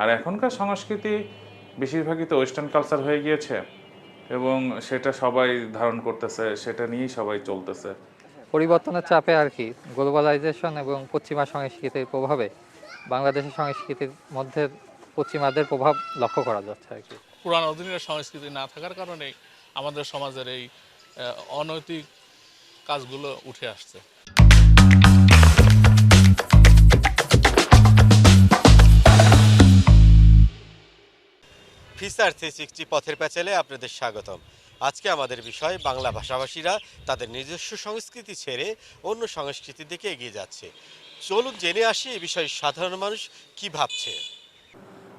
আর এখনকার সংস্কৃতি বেশিরভাগই তো ওয়েস্টার্ন কালচার হয়ে গিয়েছে এবং সেটা সবাই ধারণ করতেছে সেটা নিয়েই সবাই চলতেছে। পরিবর্তনের চাপে আর কি গ্লোবালাইজেশন এবং পশ্চিমা সংস্কৃতির প্রভাবে বাংলাদেশের সংস্কৃতির মধ্যে পশ্চিমাদের প্রভাব লক্ষ্য করা যাচ্ছে আর কি। পুরানো দিনের সংস্কৃতি না থাকার কারণে আমাদের সমাজের এই অনৈতিক কাজগুলো উঠে আসছে। ফিসার থ্রি সিক্সটি পথের প্যাচালে আপনাদের স্বাগতম। আজকে আমাদের বিষয় বাংলা ভাষাভাষীরা তাদের নিজস্ব সংস্কৃতি ছেড়ে অন্য সংস্কৃতির দিকে এগিয়ে যাচ্ছে। চলুন জেনে আসি এই বিষয়ে সাধারণ মানুষ কি ভাবছে।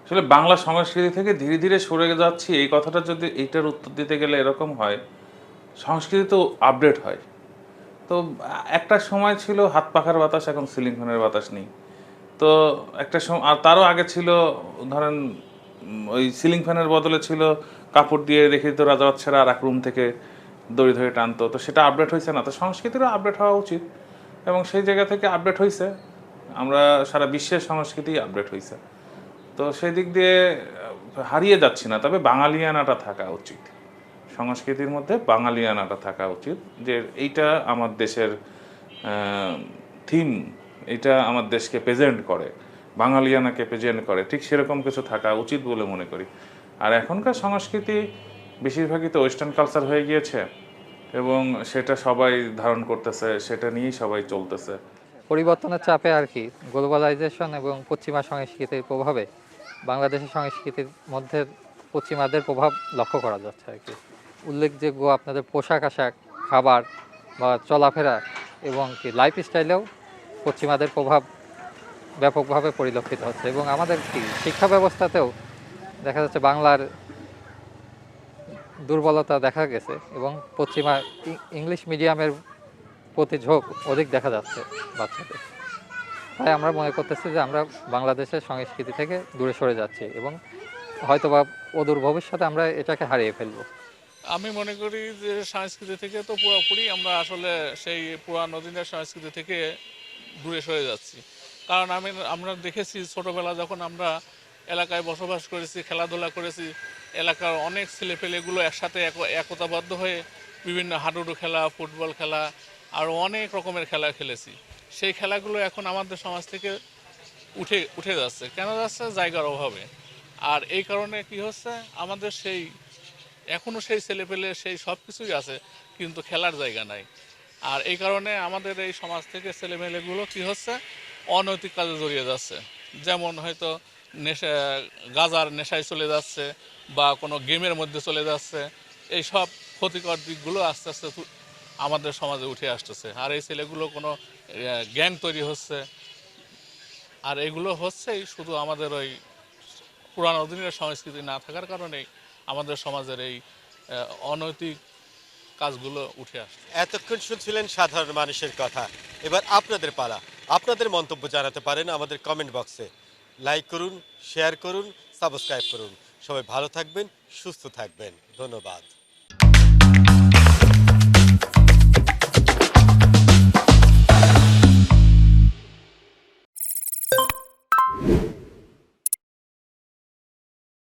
আসলে বাংলা সংস্কৃতি থেকে ধীরে ধীরে সরে যাচ্ছি, এই কথাটা যদি এইটার উত্তর দিতে গেলে এরকম হয়, সংস্কৃতি তো আপডেট হয়। তো একটা সময় ছিল হাত পাখার বাতাস, এখন সিলিং ফ্যানের বাতাস নেই। তো একটা সময় আর তারও আগে ছিল, ধরেন ওই সিলিং ফ্যানের বদলে ছিল কাপড় দিয়ে রেখে দিত রাজা বাচ্চারা আর এক রুম থেকে দড়ি ধরে টানতো। তো সেটা আপডেট হয়েছে না। তো সংস্কৃতিরও আপডেট হওয়া উচিত। এবং সেই জায়গা থেকে আপডেট হয়েছে আমরা সারা বিশ্বের সংস্কৃতি আপডেট হয়েছে তো সেই দিক দিয়ে হারিয়ে যাচ্ছি না। তবে বাঙালিয়ানাটা থাকা উচিত। সংস্কৃতির মধ্যে বাঙালিয়ানাটা থাকা উচিত। যে এইটা আমার দেশের থিম এটা আমার দেশকে প্রেজেন্ট করে। বাঙালিয়ানাকে প্রেজেন্ট করে, ঠিক সেরকম কিছু থাকা উচিত বলে মনে করি। আর এখনকার সংস্কৃতি বেশিরভাগই তো ওয়েস্টার্ন কালচার হয়ে গিয়েছে এবং সেটা সবাই ধারণ করতেছে, সেটা নিয়েই সবাই চলতেছে। পরিবর্তনের চাপে আর কি গ্লোবালাইজেশন এবং পশ্চিমা সংস্কৃতির প্রভাবে বাংলাদেশের সংস্কৃতির মধ্যে পশ্চিমাদের প্রভাব লক্ষ্য করা যাচ্ছে আর কি। উল্লেখযোগ্য আপনাদের পোশাক আশাক, খাবার বা চলাফেরা এবং কি লাইফস্টাইলেও পশ্চিমাদের প্রভাব ব্যাপকভাবে পরিলক্ষিত হচ্ছে এবং আমাদের কি শিক্ষা ব্যবস্থাতেও দেখা যাচ্ছে বাংলার দুর্বলতা দেখা গেছে এবং পশ্চিমা ইংলিশ মিডিয়ামের প্রতি ঝোঁক অধিক দেখা যাচ্ছে বাচ্চাদের। তাই আমরা মনে করতেছি যে আমরা বাংলাদেশের সংস্কৃতি থেকে দূরে সরে যাচ্ছি এবং হয়তোবা অদূর ভবিষ্যতে আমরা এটাকে হারিয়ে ফেলব। আমি মনে করি যে সংস্কৃতি থেকে তো পুরোপুরি আমরা আসলে সেই পুরানো দিনের সংস্কৃতি থেকে দূরে সরে যাচ্ছি। কারণ আমি, আমরা দেখেছি ছোটবেলা যখন আমরা এলাকায় বসবাস করেছি, খেলাধুলা করেছি, এলাকার অনেক ছেলেপেলেগুলো একসাথে এক- একতাবদ্ধ হয়ে বিভিন্ন হাডুডু খেলা, ফুটবল খেলা, আর অনেক রকমের খেলা খেলেছি। সেই খেলাগুলো এখন আমাদের সমাজ থেকে উঠে উঠে যাচ্ছে। কেন যাচ্ছে? জায়গার অভাবে। আর এই কারণে কি হচ্ছে? আমাদের সেই এখনও সেই ছেলেপেলে সেই সব কিছুই আছে, কিন্তু খেলার জায়গা নাই। আর এই কারণে আমাদের এই সমাজ থেকে ছেলেমেলেগুলো কি হচ্ছে? অনৈতিক কাজে জড়িয়ে যাচ্ছে। যেমন হয়তো নেশা, গাজার নেশায় চলে যাচ্ছে বা কোনো গেমের মধ্যে চলে যাচ্ছে। এই সব ক্ষতিকর দিকগুলো আস্তে আস্তে আমাদের সমাজে উঠে আসতেছে। আর এই ছেলেগুলো কোনো গ্যাং তৈরি হচ্ছে। আর এগুলো হচ্ছেই শুধু আমাদের ওই পুরানো দিনের সংস্কৃতি না থাকার কারণেই আমাদের সমাজের এই অনৈতিক কাজগুলো উঠে আসছে। এতক্ষণ শুনছিলেন সাধারণ মানুষের কথা। এবার আপনাদের পালা। আপনাদের মন্তব্য জানাতে পারেন আমাদের কমেন্ট বক্সে লাইক করুন শেয়ার করুন সাবস্ক্রাইব করুন। সবাই ভালো থাকবেন, সুস্থ থাকবেন। ধন্যবাদ।